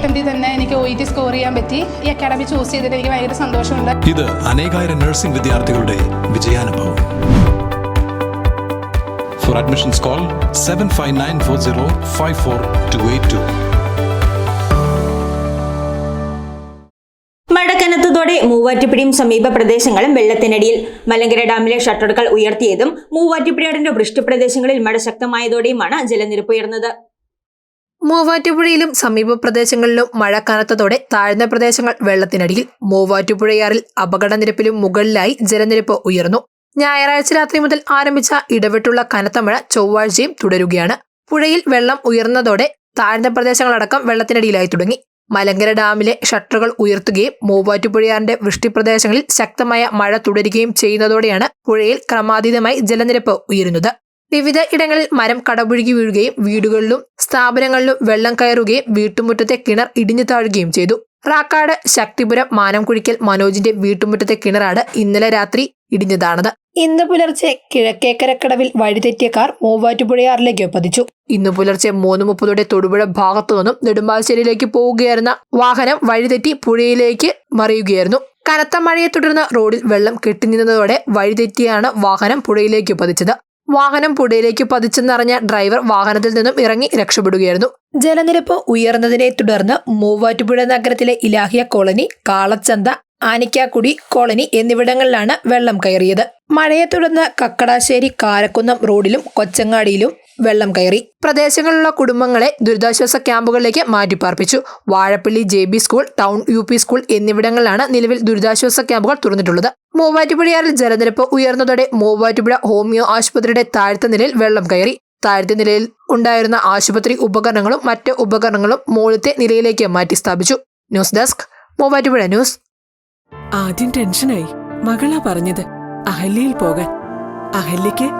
അറ്റംപ്റ്റിൽ തന്നെ എനിക്ക് O E T score ചെയ്യാൻ പറ്റി. ഈ അക്കാഡമി ചൂസ് ചെയ്തിട്ട് എനിക്ക് ഭയങ്കര സന്തോഷമുണ്ട്. ഇത് അനേകായിരം നഴ്സിംഗ് വിദ്യാർത്ഥികളുടെ വിജയാനുഭവം. For admissions call seven five nine four zero five four two eight two മഴ കനത്തതോടെ മൂവാറ്റുപുഴയും സമീപ പ്രദേശങ്ങളും വെള്ളത്തിനടിയിൽ. മലങ്കര ഡാമിലെ ഷട്ടറുകൾ ഉയർത്തിയതും മൂവാറ്റുപുഴയുടെ വൃഷ്ടിപ്രദേശങ്ങളിൽ മഴ ശക്തമായതോടെയുമാണ് ജലനിരപ്പ് ഉയർന്നത്. മൂവാറ്റുപുഴയിലും സമീപ പ്രദേശങ്ങളിലും മഴ കനത്തതോടെ താഴ്ന്ന പ്രദേശങ്ങൾ വെള്ളത്തിനടിയിൽ. മൂവാറ്റുപുഴയാറിൽ അപകട നിരപ്പിലും മുകളിലായി ജലനിരപ്പ് ഉയർന്നു. ഞായറാഴ്ച രാത്രി മുതൽ ആരംഭിച്ച ഇടവിട്ടുള്ള കനത്ത മഴ ചൊവ്വാഴ്ചയും തുടരുകയാണ്. പുഴയിൽ വെള്ളം ഉയർന്നതോടെ താഴ്ന്ന പ്രദേശങ്ങളടക്കം വെള്ളത്തിനടിയിലായി തുടങ്ങി. മലങ്കര ഡാമിലെ ഷട്ടറുകൾ ഉയർത്തുകയും മൂവാറ്റുപുഴയാറിന്റെ വൃഷ്ടിപ്രദേശങ്ങളിൽ ശക്തമായ മഴ തുടരുകയും ചെയ്യുന്നതോടെയാണ് പുഴയിൽ ക്രമാതീതമായി ജലനിരപ്പ് ഉയരുന്നത്. വിവിധ ഇടങ്ങളിൽ മരം കടപുഴുകി വീഴുകയും വീടുകളിലും സ്ഥാപനങ്ങളിലും വെള്ളം കയറുകയും വീട്ടുമുറ്റത്തെ കിണർ ഇടിഞ്ഞു താഴുകയും ചെയ്തു. റാക്കാട് ശക്തിപുരം മാനംകുഴിക്കൽ മനോജിന്റെ വീട്ടുമുറ്റത്തെ കിണറാണ് ഇന്നലെ രാത്രി ഇടിഞ്ഞതാണത് ഇന്ന് പുലർച്ചെ കിഴക്കേക്കരക്കടവിൽ വഴിതെറ്റിയ കാർ മൂവാറ്റുപുഴയാറിലേക്ക് പതിച്ചു. ഇന്ന് പുലർച്ചെ മൂന്ന് മുപ്പതോടെ തൊടുപുഴ ഭാഗത്തു നിന്നും നെടുമ്പാശ്ശേരിയിലേക്ക് പോവുകയായിരുന്ന വാഹനം വഴിതെറ്റി പുഴയിലേക്ക് മറിയുകയായിരുന്നു. കനത്ത മഴയെ തുടർന്ന് റോഡിൽ വെള്ളം കെട്ടിനിന്നതോടെ വഴിതെറ്റിയാണ് വാഹനം പുഴയിലേക്ക് പതിച്ചത്. വാഹനം പുഴയിലേക്ക് പതിച്ചെന്നറിഞ്ഞ ഡ്രൈവർ വാഹനത്തിൽ നിന്നും ഇറങ്ങി രക്ഷപ്പെടുകയായിരുന്നു. ജലനിരപ്പ് ഉയർന്നതിനെ തുടർന്ന് മൂവാറ്റുപുഴ നഗരത്തിലെ ഇലാഹിയ കോളനി കാളച്ചന്ത ആനിക്കാക്കുടി കോളനി എന്നിവിടങ്ങളിലാണ് വെള്ളം കയറിയത്. മഴയെ തുടർന്ന് കക്കടാശ്ശേരി കാരക്കുന്നം റോഡിലും കൊച്ചങ്ങാടിയിലും വെള്ളം കയറി പ്രദേശങ്ങളിലുള്ള കുടുംബങ്ങളെ ദുരിതാശ്വാസ ക്യാമ്പുകളിലേക്ക് മാറ്റിപ്പാർപ്പിച്ചു. Vazhappally J B school town U P school എന്നിവിടങ്ങളിലാണ് നിലവിൽ ദുരിതാശ്വാസ ക്യാമ്പുകൾ തുറന്നിട്ടുള്ളത്. മൂവാറ്റുപുഴയാറിൽ ജലനിരപ്പ് ഉയർന്നതോടെ മൂവാറ്റുപുഴ ഹോമിയോ ആശുപത്രിയുടെ താഴ്ത്ത നിലയിൽ വെള്ളം കയറി. താഴ്ത്ത നിലയിൽ ഉണ്ടായിരുന്ന ആശുപത്രി ഉപകരണങ്ങളും മറ്റ് ഉപകരണങ്ങളും മുകളിലത്തെ നിലയിലേക്ക് മാറ്റി സ്ഥാപിച്ചു. News desk Muvattupuzha news. ആദ്യം ടെൻഷനായി. മകളാ പറഞ്ഞത്. അഹല്യയിൽ പോകാൻ. അഹല്യയ്ക്ക്